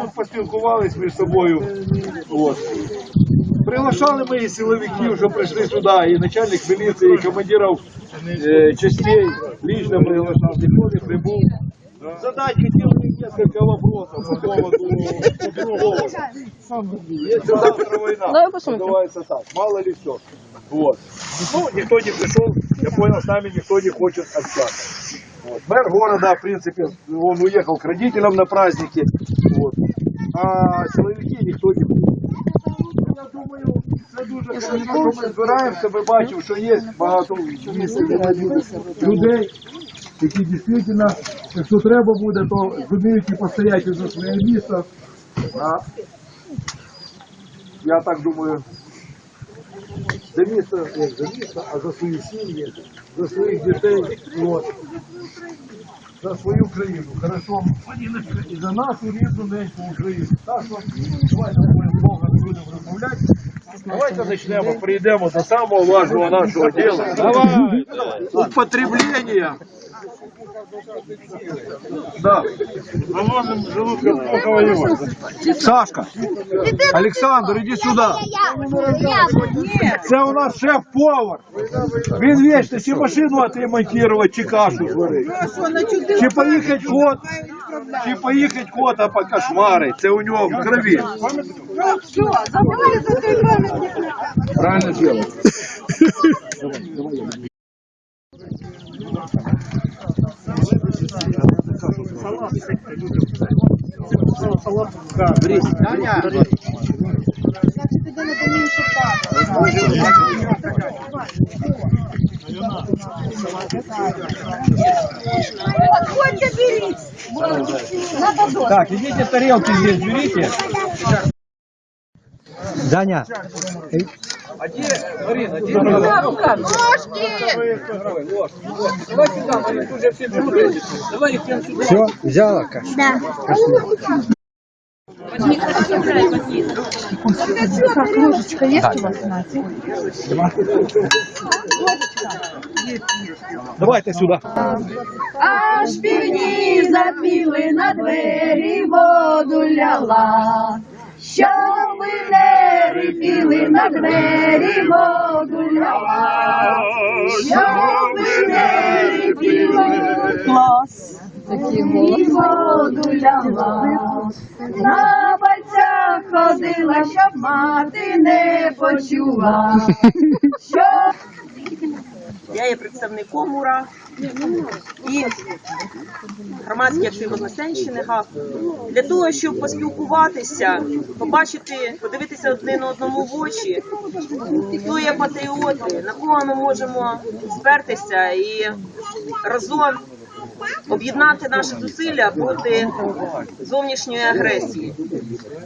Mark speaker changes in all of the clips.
Speaker 1: тут поспілкувались між собою. От. Приглашали ми і силовиків, що прийшли сюди, і начальник міліції, і командирів е, частей, лично приглашав, ніхто не прибув. Задать хотел бы несколько вопросов по поводу другого. Если завтра война, называется так, мало ли все. Вот. Ну, никто не пришел, я понял, с нами никто не хочет общаться. Вот. Мэр города, в принципе, он уехал к родителям на праздники. Вот. А силовики ніхто не буде. Я думаю, це дуже що ми збираємося, ми бачимо, що є багато в місті людей, які дійсно, якщо треба буде, то зуміють і постояти за своє місто. А я так думаю, за місто, як за місто, а за свої сім'ї, за своїх дітей, от, за свою країну. Хорошо, і за нашу рідну неньку Україну. Так що давайте ми довго не будемо розмовляти. Давайте почнемо, прийдемо до самого важного нашого діла. Давай! Употреблення. Да. Мы желудка плохо воевать. Сашка, Олександр, иди сюда. Це у нас шеф-повар. Він вічно чи машину отремонтувати, чи кашу зварити. Чи поїхати кот, чи поїхати кота по кошмари. Це у нього в крові. Правильно зробив.
Speaker 2: Подходите, берите. Надо доску.
Speaker 3: Так, идите тарелки здесь берите. Даня,
Speaker 1: А где, Марина, где?
Speaker 2: Ножки.
Speaker 3: давай сюда, Марина, тут же все берут. Давай их прям сюда. Все, взяла кашу.
Speaker 2: Так, ложечка есть у вас, Надя?
Speaker 1: Давайте сюди.
Speaker 2: Аж півні запіли на двері, воду ляла. Щоб ви не рипіли на двері, воду ляла. Щоб ви не рипіли, клас. Воду. На пальцях ходила, щоб мати не почула. Щоб
Speaker 4: Я є представником УРА і громадський актив Вознесенщини ГАФ для того, щоб поспілкуватися, побачити, подивитися один одному в очі, хто є патріоти, на кого ми можемо спертися і разом об'єднати наші зусилля проти зовнішньої агресії.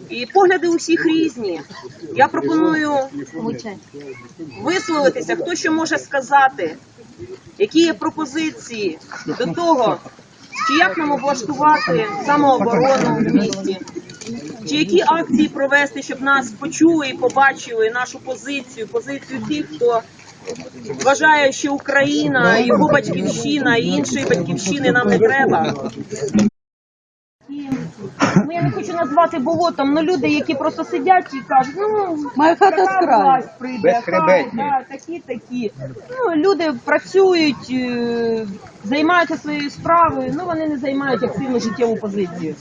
Speaker 4: І погляди усіх різні. Я пропоную висловитися, хто що може сказати, які є пропозиції до того, чи як нам облаштувати самооборону в місті, чи які акції провести, щоб нас почули і побачили нашу позицію, позицію тих, хто вважає, що Україна, його батьківщина і іншої батьківщини нам не треба. Ну, я не хочу назвати болотом, але люди, які просто сидять і кажуть, ну
Speaker 5: Моя хата з краю.
Speaker 4: власть прийде,
Speaker 3: Безхребетні.
Speaker 4: да, такі, такі. Ну, люди працюють, е, займаються своєю справою, ну вони не займають активну життєву позицію.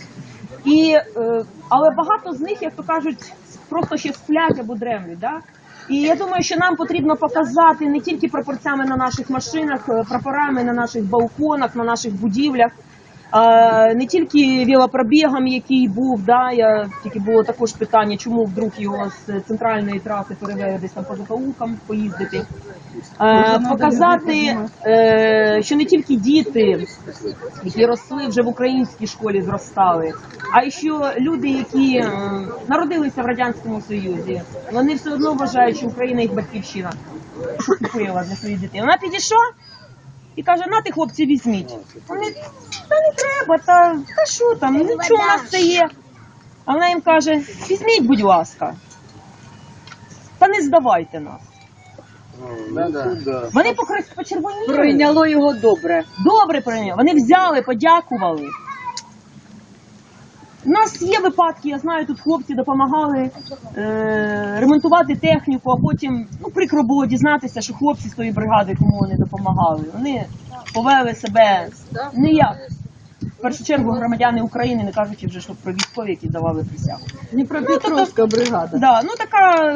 Speaker 4: І, е, але багато з них, як то кажуть, просто ще сплять або дремлять. Да? І я думаю, що нам потрібно показати не тільки прапорцями на наших машинах, е, прапорами на наших балконах, на наших будівлях. Не тільки велопробігом, який був, да, я тільки було також питання, чому вдруг його з центральної траси перевели десь там по закоулкам поїздити. Показати, е, що не тільки діти, які росли вже в українській школі, зростали, а й що люди, які е, народилися в радянському союзі, вони все одно вважають, що Україна їх батьківщина. Що для своїх дітей? Вона підійшла і каже: на ти, хлопці, візьміть. Вони та не треба, та, та що там, нічого у нас це є. А вона їм каже: візьміть, будь ласка, та не здавайте нас. Вони покри- почервоніли.
Speaker 5: Прийняло його добре.
Speaker 4: Добре прийняли. Вони взяли, подякували. У нас є випадки, я знаю, тут хлопці допомагали е, ремонтувати техніку, а потім ну, прикро було дізнатися, що хлопці з тої бригади, кому вони допомагали, вони повели себе ніяк. В першу чергу громадяни України, не кажучи вже що про військові, які давали присягу.
Speaker 2: Дніпропетровська бригада.
Speaker 4: Да, ну така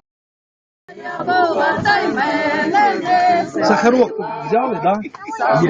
Speaker 2: не
Speaker 3: Сахарок взяли, так? Да?